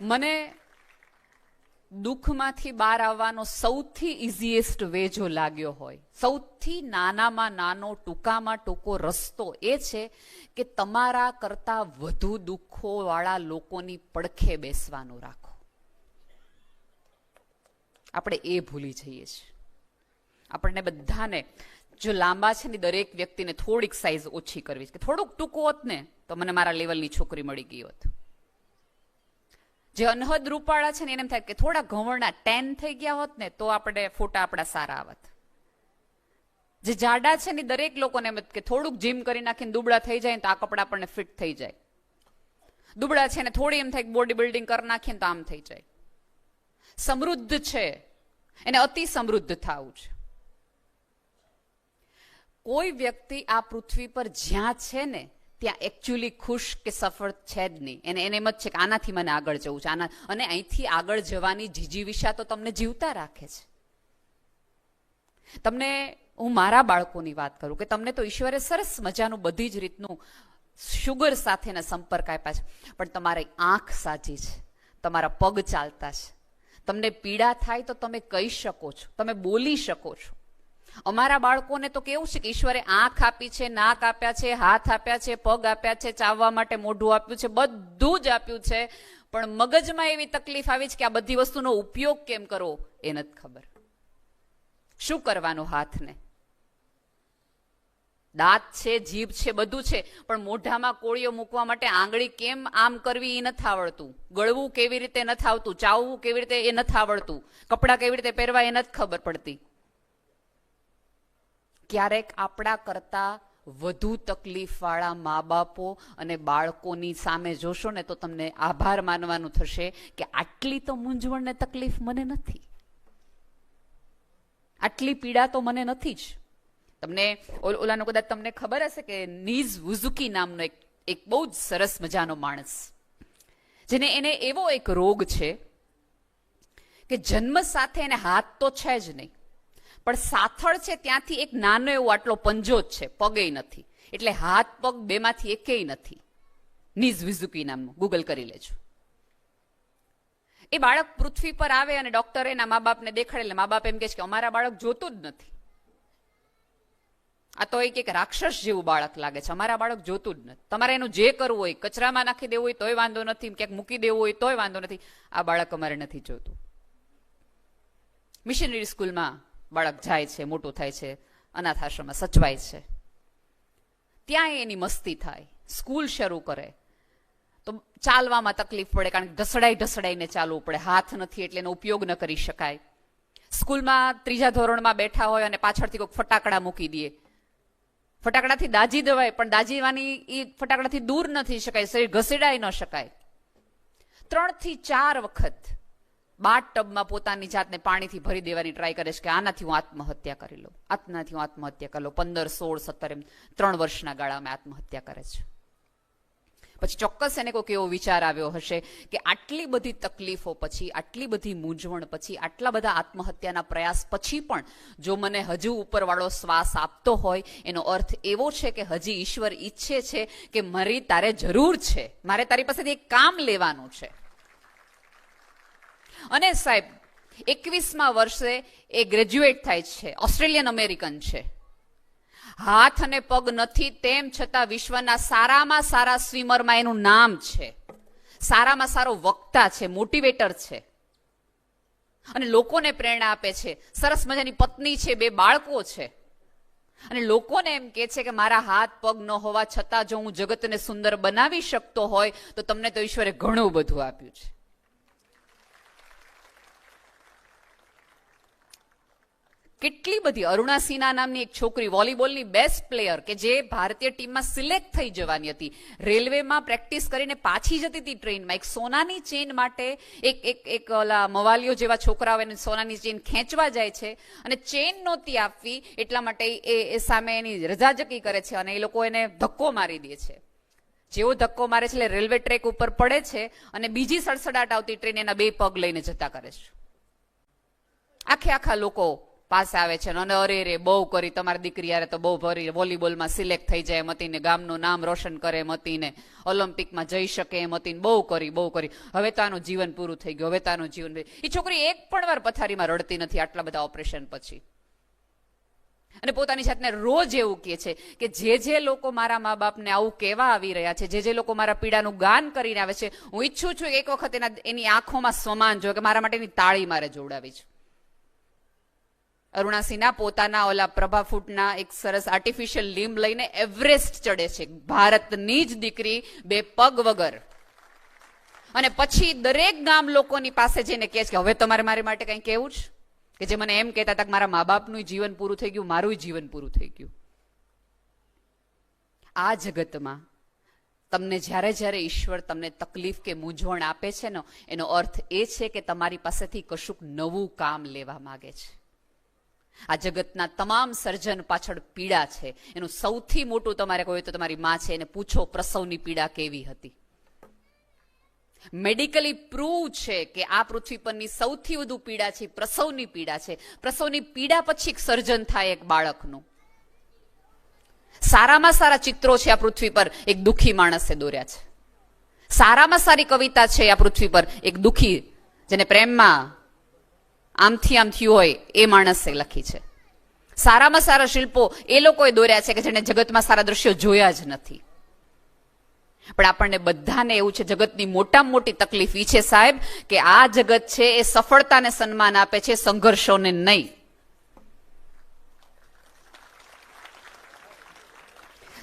મને દુઃખમાંથી બહાર આવવાનો સૌથી ઇઝીએસ્ટ વે જો લાગ્યો હોય, સૌથી નાનામાં નાનો, ટૂંકામાં ટૂંકો રસ્તો એ છે કે તમારા કરતાં વધુ દુઃખોવાળા લોકોની પડખે બેસવાનું રાખો. આપણે એ ભૂલી જઈએ છીએ. આપણને બધાને જો લાંબા છે ને દરેક વ્યક્તિને થોડીક સાઈઝ ઓછી કરવી છે, કે થોડુંક ટૂંકો હોત ને, તો મને મારા લેવલની છોકરી મળી ગઈ હોત. જે અનહદ રૂપાળા છે ને એને એમ થાય કે થોડા ઘવણના ટેન થઈ ગયા હોત ને તો આપણે ફોટા આપણા સારા આવત. જે જાડા છે ને દરેક લોકોને એમ કે થોડુંક જીમ કરી નાખીને દુબળા થઈ જાય તો આ કપડા આપણને ફિટ થઈ જાય. દુબળા છે ને થોડી એમ થાય બોડી બિલ્ડિંગ કરી નાખીને તો આમ થઈ જાય. સમૃદ્ધ છે. એને અતિ સમૃદ્ધ થવું છે. કોઈ વ્યક્તિ આ પૃથ્વી પર જ્યાં છે ને ત્યાં એકચ્યુઅલી ખુશ કે સફળ છે જ નહીં. એને એને એમ જ છે કે આનાથી મને આગળ જવું છે. આના, અને અહીંથી આગળ જવાની જીજીવિષા તો તમને જીવતા રાખે છે. તમને, હું મારા બાળકોની વાત કરું કે તમને તો ઈશ્વરે સરસ મજાનું બધી જ રીતનું શુગર સાથેના સંપર્ક આપ્યા છે. પણ તમારી આંખ સાચી છે. તમારા પગ ચાલતા છે. તમને પીડા થાય તો તમે કહી શકો છો. તમે બોલી શકો છો. અમારા બાળકોને તો કેવું છે કે ઈશ્વરે આંખ આપી છે, નાક આપ્યા છે, હાથ આપ્યા છે, પગ આપ્યા છે, ચાવવા માટે મોઢું આપ્યું છે, બધું જ આપ્યું છે. પણ મગજમાં એવી તકલીફ આવી છે કે આ બધી વસ્તુનો ઉપયોગ કેમ કરવો એ નથી ખબર. શું કરવાનું હાથને? દાંત છે, જીભ છે, બધું છે, પણ મોઢામાં કોળીઓ મૂકવા માટે આંગળી કેમ આમ કરવી એ નથી આવડતું? ગળવું કેવી રીતે નથી આવતું? ચાવવું કેવી રીતે એ નથી આવડતું? કપડાં કેવી રીતે પહેરવા એ નથી ખબર પડતી. ક્યારેક આપણા કરતાં વધુ તકલીફવાળા મા બાપો અને બાળકોની સામે જોશો ને તો તમને આભાર માનવાનું થશે કે આટલી તો મૂંઝવણને તકલીફ મને નથી. આટલી પીડા તો મને નથી જ. તમને ઓલ- ઓલાનો કદાચ તમને ખબર હશે કે નીઝ વુઝુકી નામનો એક એક બહુ જ સરસ મજાનો માણસ. જેને એને એવો એક રોગ છે કે જન્મ સાથે એને હાથ તો છે જ નહીં. પણ સાથળ છે ત્યાંથી એક નાનો એવો આટલો પંજો જ છે પગે નથી. એટલે હાથ, પગ બેમાંથી એકેય નથી. નીઝ વિઝુકી નામનું. ગૂગલ કરી લેજો. એ બાળક પૃથ્વી પર આવે અને ડોક્ટર એના મા બાપને દેખાડે, એટલે મા બાપ એમ કહે છે કે અમારા બાળક જોતું જ નથી. આ તો એક એક રાક્ષસ જેવું બાળક લાગે છે. અમારા બાળક જોતું જ નથી. તમારે એનું જે કરવું હોય, કચરામાં નાખી દેવું હોય, તોય વાંધો નથી. ક્યાંક મૂકી દેવું હોય, તોય વાંધો નથી. આ બાળક અમારે નથી જોતું. મિશનરી સ્કૂલમાં બાળક જાય છે, મોટું થાય છે, અનાથ આશ્રમમાં સચવાય છે. ત્યાં એની મસ્તી થાય, સ્કૂલ શરૂ કરે. તો ચાલવામાં તકલીફ પડે કારણ કે ઢસડાઈ ઢસડાઈને ચાલવું પડે. હાથ નથી એટલે એનો ઉપયોગ ન કરી શકાય. સ્કૂલમાં ત્રીજા ધોરણમાં બેઠા હોય અને પાછળથી કોઈક ફટાકડા મૂકી દે. ફટાકડાથી દાજી દેવાય, પણ દાજીવાની એ ફટાકડાથી દૂર નથી શકાય, શરીર ઘસેડાઈ ન શકાય. ત્રણથી ચાર વખત બાથ ટબમાં પોતાની જાતને પાણીથી ભરી દેવાની ટ્રાય કરે છે કે આનાથી હું આત્મહત્યા કરી લઉં. આનાથી હું આત્મહત્યા કરી લઉં. પંદર, સોળ, સત્તર એમ ત્રણ વર્ષના ગાળામાં આત્મહત્યા કરે છે. પછી ચોક્કસ એને કોઈક એવો વિચાર આવ્યો હશે કે આટલી બધી તકલીફો પછી, આટલી બધી મૂંઝવણ પછી, આટલા બધા આત્મહત્યાના પ્રયાસ પછી પણ જો મને હજુ ઉપરવાળો શ્વાસ આપતો હોય, એનો અર્થ એવો છે કે હજી ઈશ્વર ઈચ્છે છે કે મારી તારે જરૂર છે. મારે તારી પાસેથી એક કામ લેવાનું છે. અને સાહેબ, એકવીસમાં વર્ષે એ ગ્રેજ્યુએટ થાય છે. ઓસ્ટ્રેલિયન અમેરિકન છે. હાથ અને પગ નથી તેમ છતાં વિશ્વના સારામાં સારા સ્વિમરમાં એનું નામ છે. સારામાં સારો વક્તા છે મોટિવેટર છે. અને લોકોને પ્રેરણા આપે છે. સરસ મજાની પત્ની છે, બે બાળકો છે. અને લોકોને એમ કે છે કે મારા હાથ, પગ ન હોવા છતાં જો હું જગતને સુંદર બનાવી શકતો હોય તો તમને તો ઈશ્વરે ઘણું બધું આપ્યું છે. કેટલી બધી અરુણા સિન્હા નામની એક છોકરી વોલીબોલની બેસ્ટ પ્લેયર કે જે ભારતીય ટીમમાં સિલેક્ટ થઈ જવાની હતી. રેલવેમાં પ્રેક્ટિસ કરીને પાછી જતી હતી ટ્રેનમાં એક સોનાની ચેન માટે એક એક એક, ઓલા મવાલીઓ જેવા છોકરાઓ એને સોનાની ચેન ખેંચવા જાય છે અને ચેન નહોતી આપવી એટલા માટે એ એ સામે એની રજાજકી કરે છે અને એ લોકો એને ધક્કો મારી દે છે. જેવો ધક્કો મારે છે એટલે રેલવે ટ્રેક ઉપર પડે છે અને બીજી સડસડાટ આવતી ટ્રેન એના બે પગ લઈને જતા કરે છે. આખે આખા લોકો પાસે આવે છે અને અરે રે, બહુ કરી. તમારી દીકરી યારે તો બહુ ભરી વોલીબોલમાં સિલેક્ટ થઈ જાય મતીને ગામનું નામ રોશન કરે મતીને ઓલિમ્પિકમાં જઈ શકે એમ મતીને બહુ કરી બહુ કરી. હવે તો આનું જીવન પૂરું થઈ ગયું, હવે તો આનું જીવન એ છોકરી એક પણ વાર પથારીમાં રડતી નથી આટલા બધા ઓપરેશન પછી. અને પોતાની જાતને રોજ એવું કહે છે કે જે જે લોકો મારા મા બાપને આવું કહેવા આવી રહ્યા છે, જે જે લોકો મારા પીડાનું ગાન કરીને આવે છે, હું ઈચ્છું છું એક વખત એના, એની આંખોમાં સમાન જો કે મારા માટેની તાળી મારે જોડાવી છે. અરુણા સિન્હા પોતાના ઓલા પ્રભા ફૂટના એક સરસ આર્ટિફિશિયલ લીમ લઈને એવરેસ્ટ ચડે છે. ભારતની જ દીકરી બે પગ વગર. અને પછી દરેક ગામ લોકોની પાસે જઈને કહે છે કે, હવે તમારે મારી માટે કંઈ કહેવું છે? કે જે મને એમ કહેતા હતા કે, મારા મા બાપનું જીવન પૂરું થઈ ગયું, મારું જીવન પૂરું થઈ ગયું. આ જગતમાં તમને જ્યારે જ્યારે ઈશ્વર તમને તકલીફ કે મૂંઝવણ આપે છે ને, એનો અર્થ એ છે કે તમારી પાસેથી કશુંક નવું કામ લેવા માગે છે. આ જગતના તમામ સર્જન પાછળ પીડા છે. એનું સૌથી મોટું તમારે કહ્યું તો તમારી માં છે, એને પૂછો પ્રસવની પીડા કેવી હતી? મેડિકલી પ્રૂવ છે કે આ પૃથ્વી પરની સૌથી વધુ પીડા છે, પ્રસવની પીડા છે. પ્રસવની પીડા પછી સર્જન થાય એક બાળકનું. સારામાં સારા ચિત્રો છે આ પૃથ્વી પર, એક દુઃખી માણસે દોર્યા છે. સારામાં સારી કવિતા છે આ પૃથ્વી પર, એક દુઃખી, જેને પ્રેમમાં આમથી આમ થયું હોય એ માણસે લખી છે. સારામાં સારા શિલ્પો એ લોકોએ દોર્યા છે કે જેને જગતમાં સારા દ્રશ્યો જોયા જ નથી. પણ આપણને બધાને એવું છે, જગતની મોટામાં મોટી તકલીફ છે સાહેબ, કે આ જગત છે એ સફળતાને સન્માન આપે છે, સંઘર્ષોને નહીં.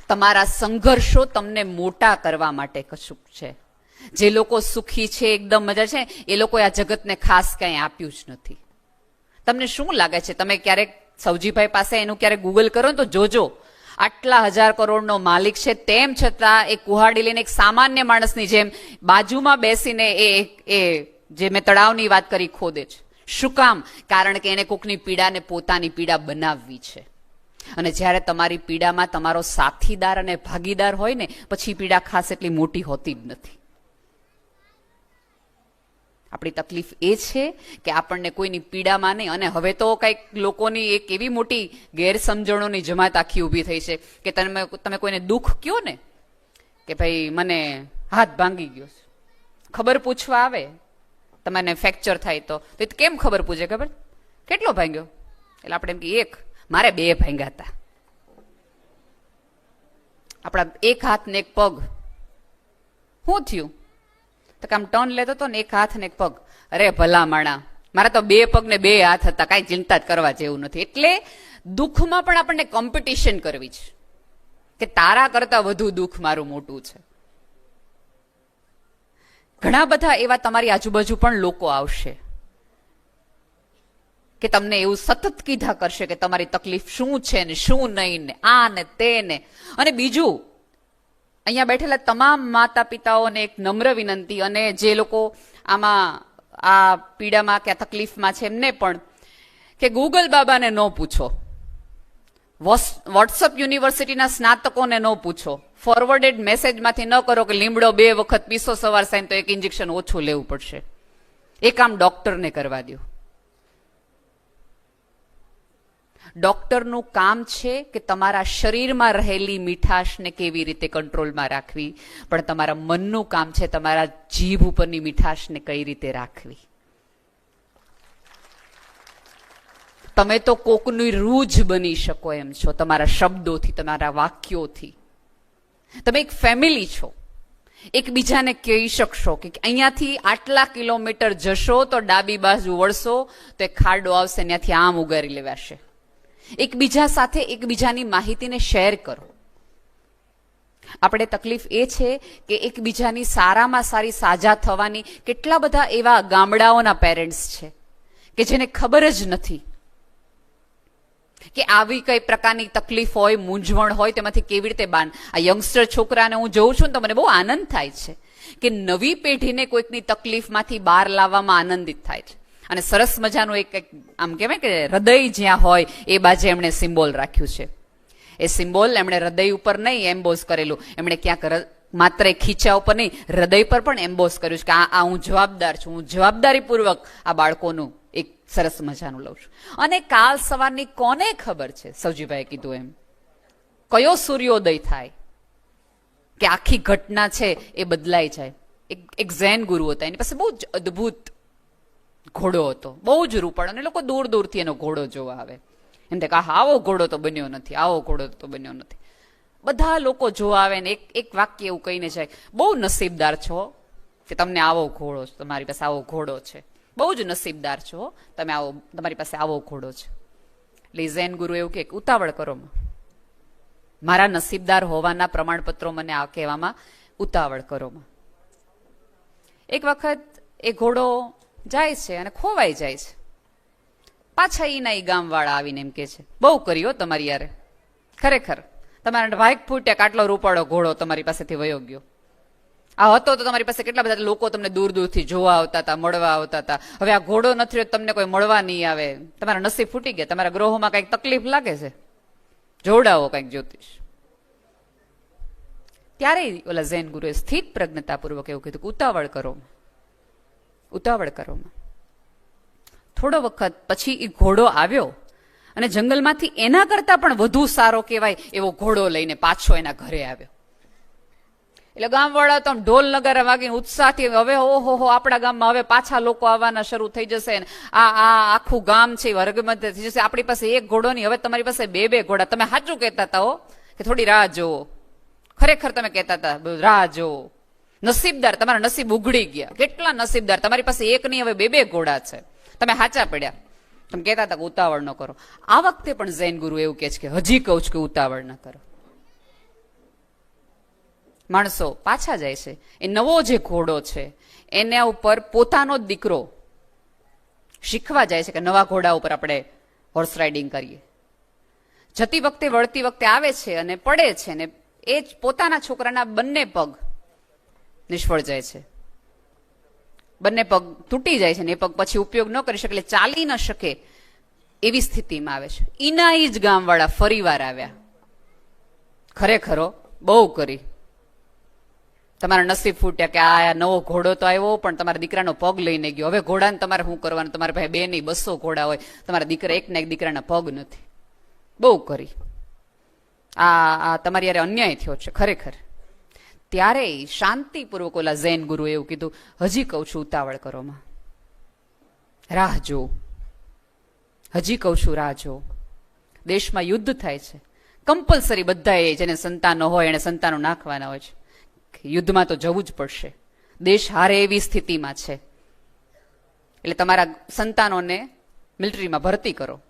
તમારા સંઘર્ષો તમને મોટા કરવા માટે કશુંક છે. જે લોકો સુખી છે, એકદમ મજા છે, એ લોકોએ આ જગતને ખાસ કંઈ આપ્યું જ નથી. તમને શું લાગે છે? તમે ક્યારેક સૌજીભાઈ પાસે એનું ક્યારેક ગૂગલ કરો ને તો જોજો. આટલા હજાર કરોડનો માલિક છે, તેમ છતાં એ કુહાડી લઈને એક સામાન્ય માણસની જેમ બાજુમાં બેસીને એ એ જે મેં તળાવની વાત કરી ખોદે છે. શું કામ? કારણ કે એને કોકની પીડાને પોતાની પીડા બનાવવી છે. અને જ્યારે તમારી પીડામાં તમારો સાથીદાર અને ભાગીદાર હોય ને, પછી પીડા ખાસ એટલી મોટી હોતી જ નથી. આપણી તકલીફ એ છે કે આપણને કોઈની પીડામાં નહીં. અને હવે તો કંઈક લોકોની એક એવી મોટી ગેરસમજણોની જમાત આખી ઊભી થઈ છે કે તમે તમે કોઈને દુઃખ કયો ને? કે ભાઈ, મને હાથ ભાંગી ગયો છે. ખબર પૂછવા આવે. તમને ફ્રેક્ચર થાય તો. કેમ ખબર પૂછે ખબર? કેટલો ભાંગ્યો? એટલે આપણે એમ કે એક. મારે બે ભાંગ્યા હતા. આપણા એક હાથ ને એક પગ. શું થયું? તો કે આમ ટર્ન લેતો હતો ને એક હાથ ને એક પગ. અરે ભલા માણા. મારા તો બે પગ ને બે હાથ હતા, કાંઈ ચિંતા જ કરવા જેવું નથી. એટલે દુઃખમાં પણ આપણને કોમ્પિટિશન કરવી છે. કે તારા કરતા વધુ દુઃખ મારું મોટું છે. ઘણા બધા એવા તમારી આજુબાજુ પણ લોકો આવશે કે તમને એવું સતત કીધા કરશે કે તમારી તકલીફ શું છે ને શું નહીં ને, આ ને તે ને. અને બીજું અહીંયા બેઠેલા તમામ માતા પિતાઓને એક નમ્ર વિનંતી અને જે લોકો આમાં આ પીડામાં કે તકલીફમાં છે એમને પણ કે ગૂગલ બાબાને ન પૂછો. વોટ્સઅપ યુનિવર્સિટીના સ્નાતકોને ન પૂછો. ફોરવર્ડેડ મેસેજમાંથી ન કરો કે લીમડો બે વખત પીસો સવાર સાંજ તો એક ઇન્જેક્શન ઓછું લેવું પડશે. એ કામ ડોક્ટરને કરવા દો ડોક્ટરનું કામ છે કે તમારા શરીરમાં રહેલી મીઠાશને કેવી રીતે કંટ્રોલમાં રાખવી, પણ તમારા મનનું કામ છે તમારા જીભ ઉપરની મીઠાશને કઈ રીતે રાખવી. તમે તો કોકની રૂજ બની શકો એમ છો, તમારા શબ્દોથી, તમારા વાક્યોથી. તમે એક ફેમિલી છો. એકબીજાને કહી શકશો કે અહીંયાથી આટલા કિલોમીટર જશો તો ડાબી બાજુ વળશો, તો એક ખાડો આવશે ત્યાંથી આમ ઉગારી લેવાશે. એકબીજા સાથે એકબીજાની માહિતીને શેર કરો. આપણે તકલીફ એ છે કે એકબીજાની સારામાં સારી સાજા થવાની કેટલા બધા એવા ગામડાઓના પેરેન્ટ્સ છે કે જેને ખબર જ નથી કે આવી કઈ પ્રકારની તકલીફ હોય, મૂંઝવણ હોય, તેમાંથી કેવી રીતે બાન આ યંગસ્ટર છોકરાને હું જોઉં છું ને તો મને બહુ આનંદ થાય છે કે નવી પેઢીને કોઈકની તકલીફમાંથી બહાર લાવવામાં આનંદિત થાય છે. અને સરસ મજાનું એક આમ કહેવાય કે હૃદય જ્યાં હોય, એ બાજુ એમણે સિમ્બોલ રાખ્યું છે. એ સિમ્બોલ એમણે હૃદય ઉપર નહીં એમ્બોઝ કરેલું. એમણે ક્યાંક માત્ર ખીચા ઉપર નહીં, હૃદય પર પણ એમ્બોઝ કર્યું છે કે આ હું જવાબદાર છું, હું જવાબદારીપૂર્વક આ બાળકોનું એક સરસ મજાનું લઉં છું. અને કાલ સવારની કોને ખબર છે? સૌજીભાઈએ કીધું એમ. કયો સૂર્યોદય થાય? કે આખી ઘટના છે એ બદલાઈ જાય. એક ઝેન ગુરુ હતા. એની પાસે બહુ જ અદ્ભુત ઘોડો હતો. બહુ જ રૂપડ અને લોકો દૂર દૂરથી એનો ઘોડો જોવા આવે. એમ કે આહા, આવો ઘોડો તો બન્યો નથી, આવો ઘોડો તો બન્યો નથી. બધા લોકો જોવા આવે ને એક એક વાક્ય એવું કહીને જાય, બહુ નસીબદાર છો કે તમને આવો ઘોડો તમારી પાસે આવો ઘોડો છે. બહુ જ નસીબદાર છો, તમે આવો, તમારી પાસે આવો ઘોડો છે. એટલે ઝેન ગુરુ એવું કે, ઉતાવળ કરો મારા નસીબદાર હોવાના પ્રમાણપત્રો મને આ કહેવામાં ઉતાવળ કરો એક વખત એ ઘોડો જાય છે અને ખોવાઈ જાય છે. પાછા એના એ ગામવાળા આવીને એમ કે છે, બહુ કર્યો તમારી યારે. ખરેખર. તમારા ભાઈક ફૂટ્યા કાટલો રૂપાળો ઘોડો તમારી પાસેથી વયો ગયો. આ હતો તો તમારી પાસે કેટલા બધા લોકો તમને દૂર દૂરથી જોવા આવતા હતા, મળવા આવતા હતા. હવે આ ઘોડો નથી રહ્યો તમને કોઈ મળવા નહીં આવે. તમારા નસીબ ફૂટી ગયા. તમારા ગ્રહોમાં કંઈક તકલીફ લાગે છે? જોડાવો કંઈક જ્યોતિષ. ત્યારે ઓલા જૈન ગુરુએ સ્થિત પ્રજ્ઞતાપૂર્વક એવું કીધું ઉતાવળ કરો. ઉતાવળ કરવામાં. થોડો વખત પછી એ ઘોડો આવ્યો અને જંગલમાંથી એના કરતા પણ વધુ સારો કહેવાય એવો ઘોડો લઈને પાછો એના ઘરે આવ્યો. એટલે ગામવાળા તો ઢોલ નગારા વાગીને ઉત્સાહથી હવે ઓહો હો, આપણા ગામમાં હવે પાછા લોકો આવવાના શરૂ થઈ જશે આ આ આખું ગામ છે એ વર્ગમધ્ય થઈ જશે. આપણી પાસે એક ઘોડો નહીં, હવે તમારી પાસે બે બે ઘોડા. તમે સાચું કહેતા હતા હો કે થોડી રાહ જુઓ? ખરેખર તમે કહેતા હતા રાહ જોવો નસીબદાર તમારા નસીબ ઉઘડી ગયા. કેટલા નસીબદાર? તમારી પાસે એક નહીં, હવે બે બે ઘોડા છે. તમે હાચા પડ્યા. તમે કહેતા હતા કે ઉતાવળ ન કરો. આ વખતે પણ જૈન ગુરુ એવું કહે છે કે હજી કહું છું કે ઉતાવળ ન કરો. માણસો પાછા જાય છે. એ નવો જે ઘોડો છે, એના ઉપર પોતાનો જ દીકરો શીખવા જાય છે કે નવા ઘોડા ઉપર આપણે હોર્સ રાઇડિંગ કરીએ. જતી વખતે, વળતી વખતે આવે છે અને પડે છે ને એ જ પોતાના છોકરાના બંને પગ નિષ્ફળ જાય છે. બંને પગ તૂટી જાય છે ને એ પગ પછી ઉપયોગ ન કરી શકે એટલે ચાલી ન શકે એવી સ્થિતિમાં આવે છે. ઈના જ ગામવાળા ફરીવાર આવ્યા. ખરેખરો બહુ કરી. તમારા નસીબ ફૂટ્યા કે આ નવો ઘોડો તો આવ્યો, પણ તમારા દીકરાનો પગ લઈને ગયો. હવે ઘોડાને તમારે શું કરવાનું? તમારા ભાઈ બે નહીં, બસો ઘોડા હોય. તમારા દીકરા એક ને એક દીકરાના પગ નથી. બહુ કરી. આ આ તમારી યારે અન્યાય થયો છે, ખરેખર. ત્યારે શાંતિપૂર્વક ઓલા ઝેન ગુરુ એવું કીધું, હજી કહું છું ઉતાવળ કરોમાં. રાહ જો હજી કહું છું રાહ જો દેશમાં યુદ્ધ થાય છે. કમ્પલસરી બધાએ જેને સંતાનો હોય એને સંતાનો નાખવાના હોય છે. યુદ્ધમાં તો જવું જ પડશે. દેશ હારે એવી સ્થિતિમાં છે. એટલે તમારા સંતાનોને મિલિટરીમાં ભરતી કરો.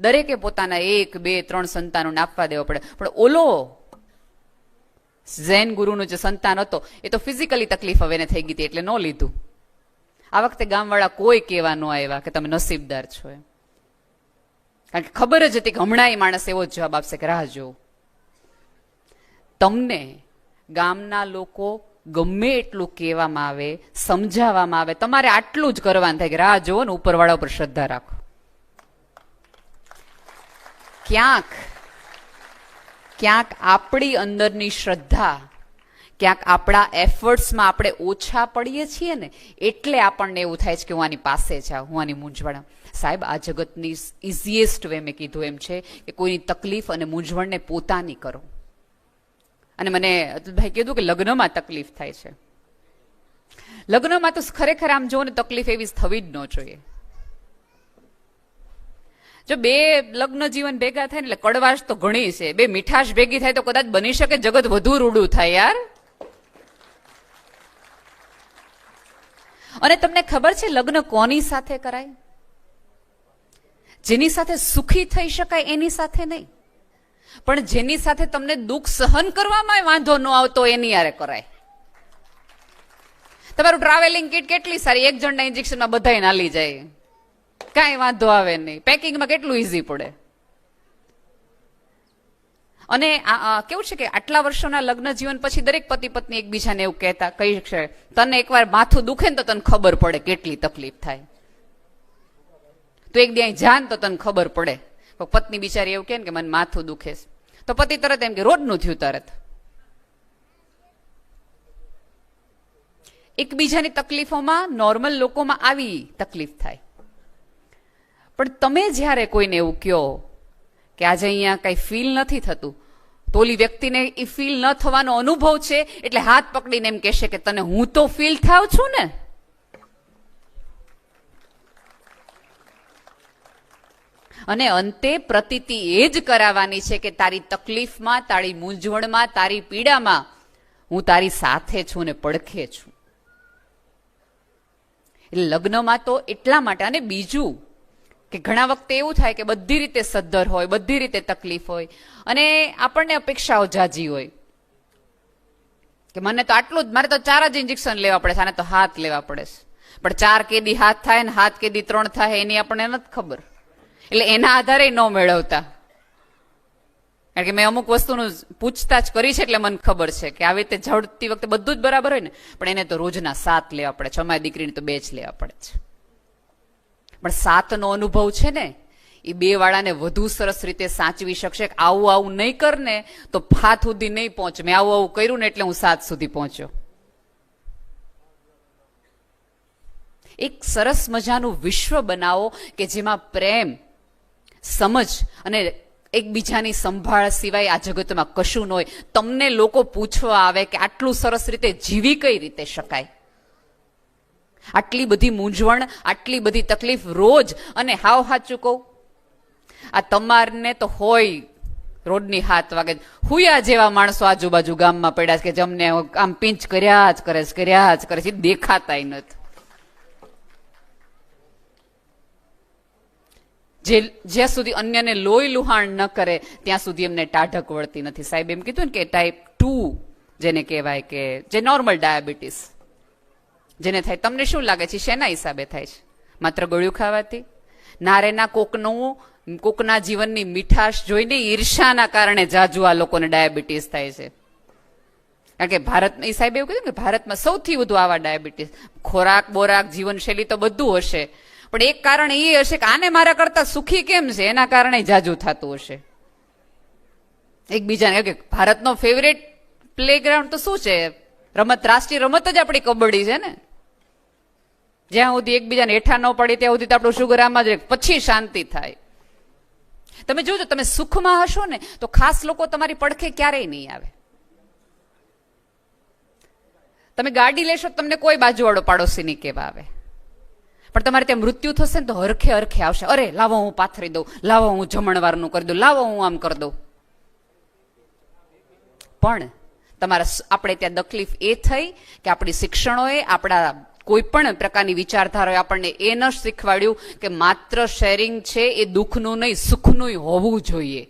દરેકે પોતાના એક, બે, ત્રણ સંતાનોને આપવા દેવા પડે. પણ ઓલો ઝેન ગુરુનું જે સંતાન હતો, એ તો ફિઝિકલી તકલીફ હવે એને થઈ ગઈ હતી એટલે ન લીધું. આ વખતે ગામવાળા કોઈ કહેવા ન આવ્યા કે તમે નસીબદાર છો એમ. કારણ કે ખબર જ હતી કે હમણાં એ માણસ એવો જ જવાબ આપશે કે રાહ જો તમને ગામના લોકો ગમે એટલું કહેવામાં આવે, સમજાવવામાં આવે, તમારે આટલું જ કરવાનું થાય કે રાહ જુઓ ને ઉપરવાળા ઉપર શ્રદ્ધા રાખો. ક્યાંક ક્યાંક આપણી અંદરની શ્રદ્ધા, ક્યાંક આપણા એફર્ટ્સમાં આપણે ઓછા પડીએ છીએ ને, એટલે આપણને એવું થાય છે કે હું આની પાસે જાઉં, હું આની મૂંઝવણ. સાહેબ, આ જગતની ઇઝીએસ્ટ વે મેં કીધું એમ છે કે કોઈની તકલીફ અને મૂંઝવણને પોતાની કરો. અને મને અતુલભાઈ કીધું કે લગ્નમાં તકલીફ થાય છે. લગ્નમાં તો ખરેખર આમ જો ને તકલીફ એવી થવી જ ન જોઈએ. જો બે લગ્ન જીવન ભેગા થાય એટલે કડવાશ તો ઘણી છે. બે મીઠાશ ભેગી થાય તો કદાચ બની શકે જગત વધુ રૂડું થાય યાર. અને તમને ખબર છે લગ્ન કોની સાથે કરાય? જેની સાથે સુખી થઈ શકાય એની સાથે નહીં. પણ જેની સાથે તમને દુઃખ સહન કરવામાં વાંધો ન આવતો એની યારે કરાય. તમારું ટ્રાવેલિંગ કિટ કેટલી સારી? એક જણના ઇન્જેક્શનમાં બધાય નાલી જાય. કાંઈ વાંધો આવે નહીં. પેકિંગમાં કેટલું ઇઝી પડે? અને કેવું છે કે આટલા વર્ષોના લગ્ન જીવન પછી દરેક પતિ પત્ની એકબીજાને એવું કહેતા, કહી છે તને એકવાર માથું દુખે ને તો તને ખબર પડે કેટલી તકલીફ થાય. તો એક દી જાન તો તને ખબર પડે. પત્ની બિચારી એવું કે ને કે, મને માથું દુખે તો પતિ તરત એમ કે, રોજનું થયું તરત. એકબીજાની તકલીફોમાં નોર્મલ લોકોમાં આવી તકલીફ થાય. પણ તમે જ્યારે કોઈને એવું કહો કે આજે અહીંયા કાંઈ ફીલ નથી થતું, તો ઓલી વ્યક્તિને એ ફીલ ન થવાનો અનુભવ છે, એટલે હાથ પકડીને એમ કહેશે કે તને હું તો ફીલ થાવ છું ને? અને અંતે પ્રતીતિ એ જ કરાવવાની છે કે તારી તકલીફમાં, તારી મૂંઝવણમાં, તારી પીડામાં હું તારી સાથે છું ને પડખે છું. લગ્નમાં તો એટલા માટે, અને બીજું કે ઘણા વખતે એવું થાય કે બધી રીતે સદ્ધર હોય, બધી રીતે તકલીફ હોય અને આપણને અપેક્ષાઓ જાજી હોય. કે મને તો આટલું જ, મારે તો ચાર જ ઇન્જેક્શન લેવા પડે છે, આને તો હાથ લેવા પડે છે. પણ ચાર કેદી હાથ થાય ને હાથ કેદી ત્રણ થાય, એની આપણને નથી ખબર. એટલે એના આધારે ન મેળવતા. કારણ કે મેં અમુક વસ્તુનું પૂછતાછ કરી છે એટલે મને ખબર છે કે આવી રીતે ઝડતી વખતે બધું જ બરાબર હોય ને, પણ એને તો રોજના સાત લેવા પડે છે, અમારી દીકરીને તો બે જ લેવા પડે છે. પણ સાતનો અનુભવ છે ને, એ બે વાળાને વધુ સરસ રીતે સાચવી શકશે કે આવું આવું નહીં કર ને તો ફાત સુધી નહીં પહોંચ. મેં આવું આવું કર્યું ને એટલે હું સાત સુધી પહોંચ્યો. એક સરસ મજાનું વિશ્વ બનાવો કે જેમાં પ્રેમ, સમજ અને એકબીજાની સંભાળ સિવાય આ જગતમાં કશું ન હોય. તમને લોકો પૂછવા આવે કે આટલું સરસ રીતે જીવી કઈ રીતે શકાય? આટલી બધી મૂંઝવણ, આટલી બધી તકલીફ રોજ અને હાવ હાચું કહું, આ તમારને તો હોય રોડની હાથ વાગે. હુયા જેવા માણસો આજુબાજુ ગામમાં પડ્યા છે કે જમને આમ પિંચ કર્યા જ કરે છે, કર્યા જ કરે છે દેખાતાય નથી. જે, જ્યાં સુધી અન્યને લોહી લુહાણ ન કરે, ત્યાં સુધી એમને ટાઢક વળતી નથી. સાહેબ એમ કીધું ને કે ટાઈપ ટુ જેને કહેવાય કે, જે નોર્મલ ડાયાબિટીસ જેને થાય, તમને શું લાગે છે, શેના હિસાબે થાય છે? માત્ર ગળ્યું ખાવાથી? નારેના કોકનું, કોકના જીવનની મીઠાશ જોઈને ઈર્ષાના કારણે જાજુ આ લોકોને ડાયાબિટીસ થાય છે. કારણ કે ભારત, એ સાહેબ એવું કીધું કે ભારતમાં સૌથી વધુ આવા ડાયાબિટીસ, ખોરાક, બોરાક, જીવનશૈલી તો બધું હશે. પણ એક કારણ એ હશે કે આને મારા કરતા સુખી કેમ છે? એના કારણે જાજુ થતું હશે. એકબીજાને કે ભારતનો ફેવરેટ પ્લેગ્રાઉન્ડ તો શું છે? રમત, રાષ્ટ્રીય રમત જ આપણી કબડ્ડી છે ને? જ્યાં સુધી એકબીજાને હેઠા ન પડે ત્યાં સુધી તો આપણું શુગર આમાં જ રહે. પછી શાંતિ થાય. તમે જોજો, તમે સુખમાં હશો ને, તો ખાસ લોકો તમારી પડખે ક્યારેય નહીં આવે. તમે ગાડી લેશો તમને કોઈ બાજુવાળો પાડોશી નહીં કેવા આવે. પણ તમારે ત્યાં મૃત્યુ થશે ને તો હરખે હરખે આવશે. અરે, લાવો હું પાથરી દઉં, લાવો હું જમણવારનું કરી દઉં, લાવો હું આમ કરી દઉં. પણ તમારા આપણે ત્યાં તકલીફ એ થઈ કે આપણી શિક્ષણોએ આપણા કોઈ પણ પ્રકારની વિચારધારાએ આપણને એ ન શીખવાડ્યું કે માત્ર શેરિંગ છે એ દુઃખનું નહીં, સુખનું હોવું જોઈએ.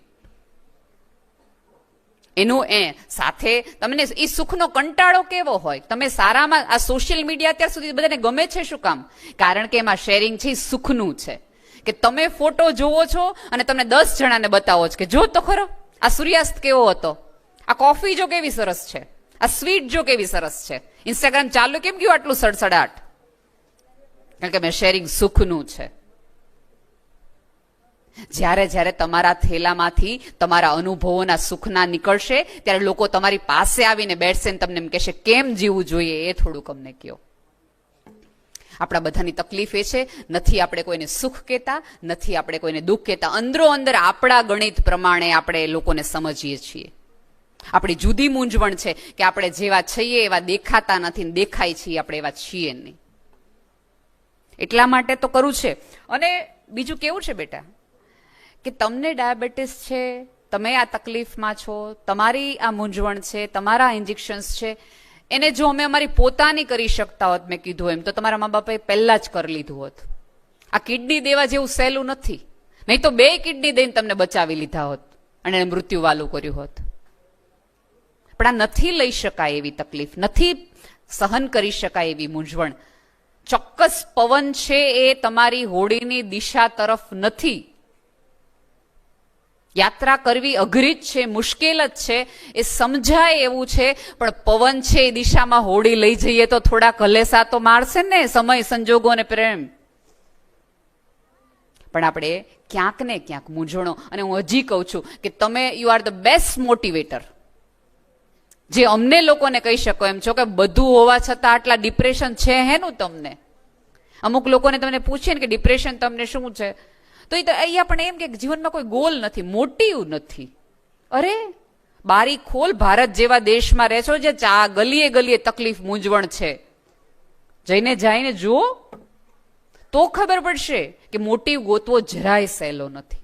એનું એ. સાથે તમને એ સુખનો કંટાળો કેવો હોય? તમે સારામાં આ સોશિયલ મીડિયા અત્યાર સુધી બધાને ગમે છે શું કામ? કારણ કે એમાં શેરિંગ છે સુખનું છે. કે તમે ફોટો જોવો છો અને તમને દસ જણાને બતાવો છો કે, જો તો ખરો, આ સૂર્યાસ્ત કેવો હતો? આ કોફી જો કેવી સરસ છે? આ સ્વીટ જો કેવી સરસ છે. ઇન્સ્ટાગ્રામ ચાલુ કેમ ગયું આટલું સડસડાટ? કારણ કે મેં શેરિંગ સુખનું છે. જ્યારે જ્યારે તમારા થેલામાંથી તમારા અનુભવોના સુખના નીકળશે, ત્યારે લોકો તમારી પાસે આવીને બેઠશે ને તમને એમ કહેશે, કેમ જીવવું જોઈએ? એ થોડુંક અમને કહો આપણા બધાની તકલીફ એ છે, નથી આપણે કોઈને સુખ કહેતા, નથી આપણે કોઈને દુઃખ કહેતા. અંદરો અંદર આપણા ગણિત પ્રમાણે આપણે લોકોને સમજીએ છીએ. આપણી જુદી મૂંઝવણ છે કે આપણે જેવા છીએ, એવા દેખાતા નથી દેખાય છીએ આપણે એવા છીએ નહીં. એટલા માટે તો કરવું છે. અને બીજું કેવું છે બેટા? કે તમને ડાયાબિટીસ છે, તમે આ તકલીફમાં છો, તમારી આ મૂંઝવણ છે, તમારા ઇન્જેક્શન્સ છે, એને જો અમે અમારી પોતાની કરી શકતા હોત મેં કીધું એમ, તો તમારા મા બાપાએ પહેલા જ કરી લીધું હોત. આ કિડની દેવા જેવું સહેલું નથી. નહીં તો બે કિડની દઈને તમને બચાવી લીધા હોત અને એને મૃત્યુ વાલું કર્યું હોત. પણ આ નથી લઈ શકાય એવી તકલીફ, નથી સહન કરી શકાય એવી મૂંઝવણ. ચોક્કસ પવન છે એ તમારી હોડીની દિશા તરફ નથી. યાત્રા કરવી અઘરી જ છે, મુશ્કેલ જ છે, એ સમજાય એવું છે, પણ પવન છે એ દિશામાં હોડી લઈ જઈએ તો થોડા કલેસા તો મારશે ને સમય, સંજોગો અને પ્રેમ. પણ આપણે ક્યાંક ને ક્યાંક મૂંઝવણો, અને હું હજી કહું છું કે તમે you are the best motivator. જે અમને લોકોને કહી શકો એમ છો કે બધું હોવા છતાં આટલા ડિપ્રેશન છે હેનું તમને? અમુક લોકોને તમને પૂછીએ ને કે ડિપ્રેશન તમને શું છે? તો એ તો અહીંયા પણ એમ કે જીવનમાં કોઈ ગોલ નથી, મોટી નથી. અરે, બારી ખોલ ભારત જેવા દેશમાં રહે છો જે ચા ગલીએ ગલીએ તકલીફ મૂંઝવણ છે. જઈને જઈને જુઓ. તો ખબર પડશે કે મોટી ગોતવો જરાય સહેલો નથી.